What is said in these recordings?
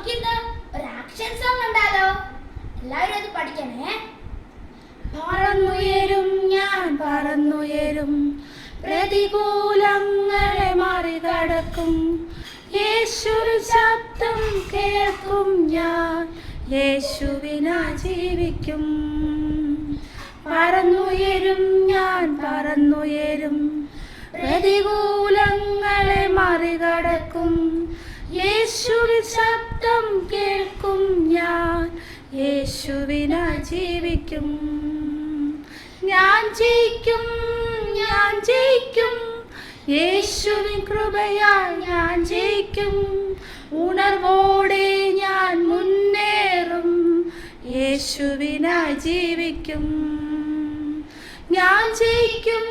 നമുക്കിന്ന് ഒരു action song ഉണ്ടാലോ എല്ലാവരും അത് പഠിക്കണേ. പറന്നുയരും ഞാൻ പറന്നുയരും. പ്രതികൂലങ്ങളെ മറികടക്കും. യേശുവിൻ ശബ്ദം കേൾക്കും ഞാൻ. യേശുവിനാ ജീവിക്കും. പറന്നുയരും ഞാൻ പറന്നുയരും. പ്രതികൂലങ്ങളെ മറികടക്കും. യേശുവിൻ ശബ്ദം കേൾക്കും ഞാൻ. യേശുവിനാ ജീവിക്കും. ഞാൻ ജയിക്കും ഞാൻ ജയിക്കും. യേശുവിൻ കൃപയാൽ ഞാൻ ജയിക്കും. ഉണർവോടെ ഞാൻ മുന്നേറും. യേശുവിനാ ജീവിക്കും. ഞാൻ ജയിക്കും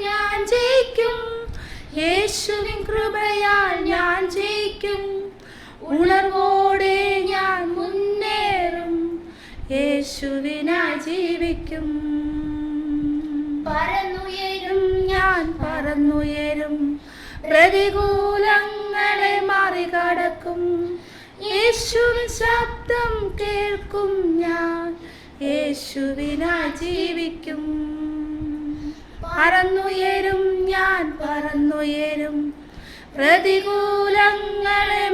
ഞാൻ ജയിക്കും. യേശുവിൻ കൃപയാൽ ഞാൻ യേശുവിനായി ജീവിക്കും. പറന്നുയരും ഞാൻ പറന്നുയരും. പ്രതികൂലങ്ങളെ മറികടക്കും. യേശുവിൻ ശബ്ദം കേൾക്കും ഞാൻ. യേശുവിനായി ജീവിക്കും. പറന്നുയരും ഞാൻ പറന്നുയരും. പ്രതികൂലങ്ങളെ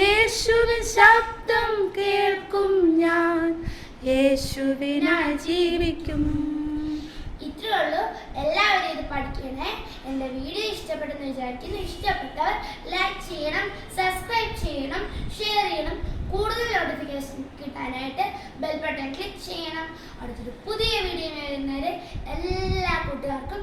യേശുവിൻ ശബ്ദം കേൾക്കും ഞാൻ. യേശുവിനായി ജീവിക്കും. ഇത്രേ ഉള്ളൂ. എല്ലാവരും ഇത് പഠിക്കണേ. എന്റെ വീഡിയോ ഇഷ്ടപ്പെട്ടെന്ന് വിചാരിക്കുന്നു. ഇഷ്ടപ്പെട്ടവർ ലൈക്ക് ചെയ്യണം സബ്സ്ക്രൈബ് ചെയ്യണം ഷെയർ ചെയ്യണം. കൂടുതൽ നോട്ടിഫിക്കേഷൻ കിട്ടാനായിട്ട് ബെൽ ബട്ടൺ ക്ലിക്ക് ചെയ്യണം. അടുത്തൊരു പുതിയ വീഡിയോ വരുന്നവരെ എല്ലാ കൂട്ടുകാർക്കും